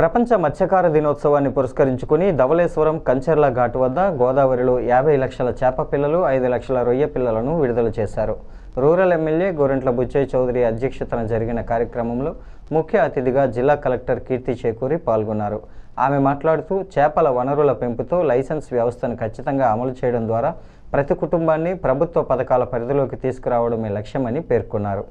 ప్రపంచ మత్స్యకార దినోత్సవాన్ని పురస్కరించుకుని ధవలేశ్వరం కంచెర్ల ఘాట్ వద్ద గోదావరిలో యాభై లక్షల చేప పిల్లలు ఐదు లక్షల రొయ్య పిల్లలను విడుదల చేశారు. రూరల్ ఎమ్మెల్యే గోరెంట్ల బుచ్చయ్య చౌదరి అధ్యక్షతన జరిగిన కార్యక్రమంలో ముఖ్య అతిథిగా జిల్లా కలెక్టర్ కీర్తి చేకూరి పాల్గొన్నారు. ఆమె మాట్లాడుతూ చేపల వనరుల పెంపుతో లైసెన్స్ వ్యవస్థను ఖచ్చితంగా అమలు చేయడం ద్వారా ప్రతి కుటుంబాన్ని ప్రభుత్వ పథకాల పరిధిలోకి తీసుకురావడమే లక్ష్యమని పేర్కొన్నారు.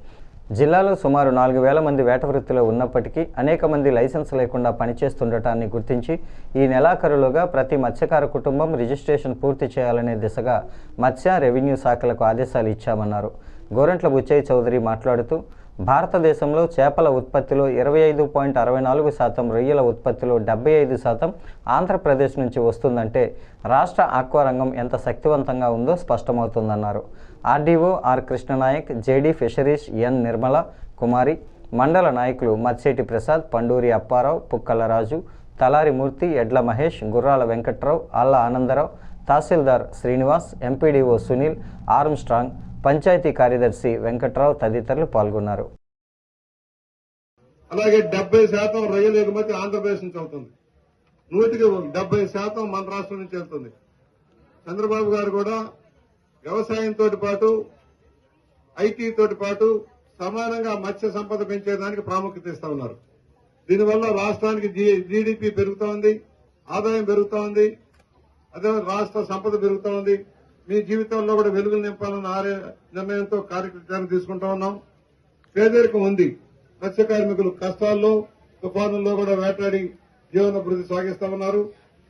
జిల్లాలో సుమారు నాలుగు వేల మంది వేట వృత్తిలో ఉన్నప్పటికీ అనేక మంది లైసెన్స్ లేకుండా పనిచేస్తుండటాన్ని గుర్తించి ఈ నెలాఖరులోగా ప్రతి మత్స్యకార కుటుంబం రిజిస్ట్రేషన్ పూర్తి చేయాలనే దిశగా మత్స్య రెవెన్యూ శాఖలకు ఆదేశాలు ఇచ్చామన్నారు. గోరంట్ల బుచ్చయ్య చౌదరి మాట్లాడుతూ భారతదేశంలో చేపల ఉత్పత్తిలో ఇరవై ఐదు పాయింట్ అరవై నాలుగు శాతం రొయ్యల ఉత్పత్తిలో డెబ్బై ఐదు శాతం ఆంధ్రప్రదేశ్ నుంచి వస్తుందంటే రాష్ట్ర ఆక్వా రంగం ఎంత శక్తివంతంగా ఉందో స్పష్టమవుతుందన్నారు. RDO R Krishna Naik JD fisheries N Nirmala Kumari మండల నాయకులు మత్సేటి ప్రసాద్ పండూరి అప్పారావు పుక్కల రాజు తలారి మూర్తి ఎడ్ల మహేష్ గుర్రాల వెంకట్రావు అల్లా ఆనందరావు తహసీల్దార్ శ్రీనివాస్ ఎంపీడీఓ సునీల్ ఆర్మ్స్ట్రాంగ్ పంచాయతీ కార్యదర్శి వెంకట్రావు తదితరులు పాల్గొన్నారు. అలాగే డెబ్బై శాతం రైలు ఎగుమతి ఆంధ్రప్రదేశ్ నుంచి అవుతుంది. నూటికి డెబ్బై శాతం మన రాష్ట్రం నుంచి వెళ్తుంది. చంద్రబాబు గారు కూడా వ్యవసాయంతో పాటు ఐటీ తోటి పాటు సమానంగా మత్స్య సంపద పెంచేదానికి ప్రాముఖ్యత ఇస్తా ఉన్నారు. దీనివల్ల రాష్ట్రానికి జీడిపి పెరుగుతోంది ఆదాయం పెరుగుతోంది అదే రాష్ట్ర సంపద పెరుగుతోంది మీ జీవితంలో కూడా వెలుగులు నింపాలన్న ఆరే నిర్ణయంతో కార్యక్రమాన్ని తీసుకుంటా ఉన్నాం. పేదరికం ఉంది. మత్స్య కార్మికులు కష్టాల్లో తుఫానుల్లో కూడా వేటాడి జీవనభివృద్ధి సాగిస్తా ఉన్నారు.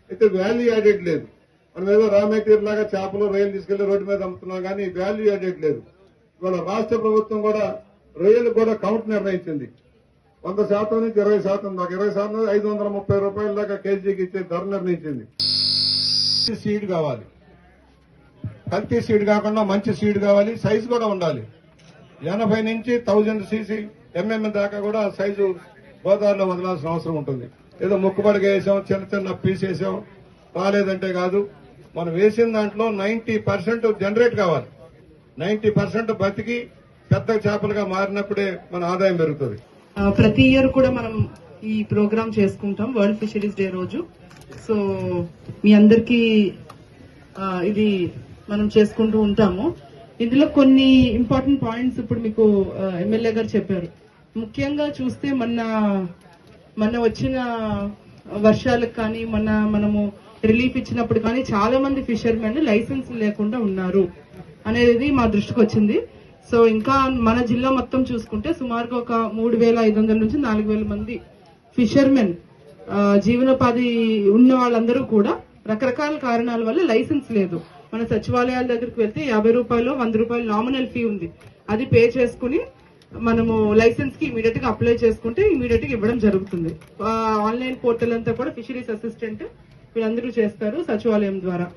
అయితే వాల్యూ యాడెడ్ లేదు. మనం ఏదో రా మెటీరియల్ లాగా చేపలు రొయ్యలు తీసుకెళ్ళి రోడ్డు మీద అమ్ముతున్నాం కానీ వాల్యూ యాడెడ్ లేదు. ఇవాళ రాష్ట్ర ప్రభుత్వం కూడా రొయ్యలు కూడా కౌంట్ నిర్ణయించింది. వంద శాతం నుంచి ఇరవై శాతం దాకా ఇరవై శాతం ఐదు వందల ముప్పై రూపాయల దాకా కేజీకి ఇచ్చే ధర నిర్ణయించింది. సీడ్ కావాలి. కల్తీ సీడ్ కాకుండా మంచి సీడ్ కావాలి సైజు కూడా ఉండాలి. ఎనభై నుంచి థౌజండ్ సీసీ ఎంఎం దాకా కూడా సైజు గోదావరిలో వదలాల్సిన అవసరం ఉంటుంది. ఏదో ముక్కుబడిగా వేసాం చిన్న చిన్న పీస్ వేసాం రాలేదంటే కాదు. మనం వేసిన దాంట్లో నైంటీ పర్సెంట్ జనరేట్ కావాలి. నైంటీ పర్సెంట్ బతికి పెద్ద చేపలుగా మారినప్పుడే మన ఆదాయం పెరుగుతుంది. ప్రతి ఇయర్ కూడా మనం ఈ ప్రోగ్రామ్ చేసుకుంటాం వరల్డ్ ఫిషరీస్ డే రోజు. సో మీ అందరికీ ఇది మనం చేసుకుంటూ ఉంటాము. ఇందులో కొన్ని ఇంపార్టెంట్ పాయింట్స్ ఇప్పుడు మీకు ఎమ్మెల్యే గారు చెప్పారు. ముఖ్యంగా చూస్తే మొన్న మొన్న వచ్చిన వర్షాలకు కానీ మొన్న మనము రిలీఫ్ ఇచ్చినప్పుడు కానీ చాలా మంది ఫిషర్మెన్ లైసెన్స్ లేకుండా ఉన్నారు అనేది మా దృష్టికి వచ్చింది. సో ఇంకా మన జిల్లా మొత్తం చూసుకుంటే సుమారుగా ఒక మూడు వేల ఐదు వందల నుంచి నాలుగు వేల మంది ఫిషర్మెన్ జీవనోపాధి ఉన్న వాళ్ళందరూ కూడా రకరకాల కారణాల వల్ల లైసెన్స్ లేదు. మన సచివాలయాల దగ్గరికి వెళ్తే యాభై రూపాయలు వంద రూపాయలు నామినల్ ఫీ ఉంది. అది పే చేసుకుని మనము లైసెన్స్కి ఇమీడియట్గా అప్లై చేసుకుంటే ఇమీడియట్గా ఇవ్వడం జరుగుతుంది. ఆన్లైన్ పోర్టల్ అంతా కూడా ఫిషరీస్ అసిస్టెంట్ వీళ్ళందరూ చేస్తారు సచివాలయం ద్వారా.